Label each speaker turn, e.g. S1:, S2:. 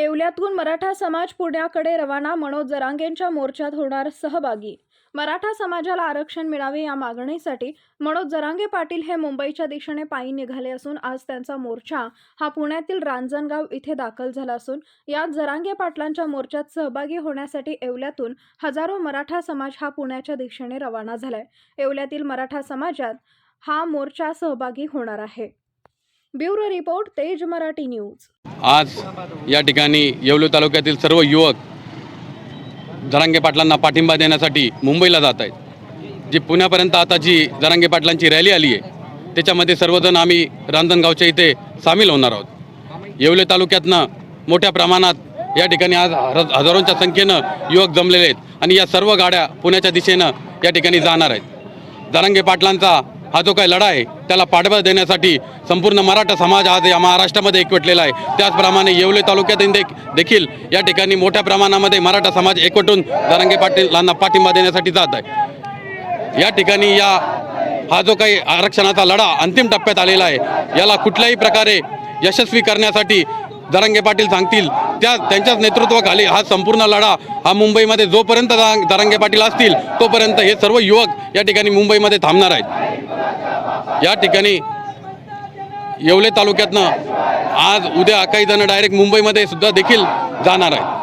S1: येवल्यातून मराठा समाज पुण्याकडे रवाना मनोज जरांगेंच्या मोर्चात होणार सहभागी. मराठा समाजाला आरक्षण मिळावे या मागणीसाठी मनोज जरांगे पाटील हे मुंबईच्या दिशेने पायी निघाले असून आज त्यांचा मोर्चा हा पुण्यातील रांजणगाव इथे दाखल झाला असून यात जरांगे पाटलांच्या मोर्चात सहभागी होण्यासाठी येवल्यातून हजारो मराठा समाज हा पुण्याच्या दिशेने रवाना झालाय. येवल्यातील मराठा समाजात हा मोर्चा सहभागी होणार आहे. ब्युरो रिपोर्ट तेज मराठी न्यूज.
S2: आज या ठिकाणी येवले तालुक्यातील सर्व युवक जरांगे पाटलांना पाठिंबा देण्यासाठी मुंबईला जात आहेत. जी पुण्यापर्यंत आता जी जरांगे पाटलांची रॅली आली आहे त्याच्यामध्ये सर्वजण आम्ही रांजणगावच्या इथे सामील होणार आहोत. येवले तालुक्यातनं मोठ्या प्रमाणात या ठिकाणी आज हजारोंच्या संख्येनं युवक जमलेले आहेत आणि या सर्व गाड्या पुण्याच्या दिशेनं या ठिकाणी जाणार आहेत. जरांगे पाटलांचा हा जो काही लढा आहे त्याला पाठबळ देण्यासाठी संपूर्ण मराठा समाज आज या महाराष्ट्रामध्ये एकवटलेला आहे. त्याचप्रमाणे येवले तालुक्यातील देख- देखील या ठिकाणी मोठ्या प्रमाणामध्ये मराठा समाज एकवटून जरांगे पाटीलांना पाठिंबा देण्यासाठी जात आहे. या ठिकाणी या हा जो काही आरक्षणाचा लढा अंतिम टप्प्यात आलेला आहे याला कुठल्याही प्रकारे यशस्वी करण्यासाठी दरंगे पाटील सांगतील त्या त्यांच्याच नेतृत्वाखाली हा संपूर्ण लढा हा मुंबईमध्ये जोपर्यंत दरंगे पाटील असतील तोपर्यंत हे सर्व युवक या ठिकाणी मुंबईमध्ये थांबणार आहेत. या ठिकाणी येवले तालुक्यातनं आज उद्या अकाई जण डायरेक्ट मुंबईमध्ये सुद्धा देखील जाणार आहेत.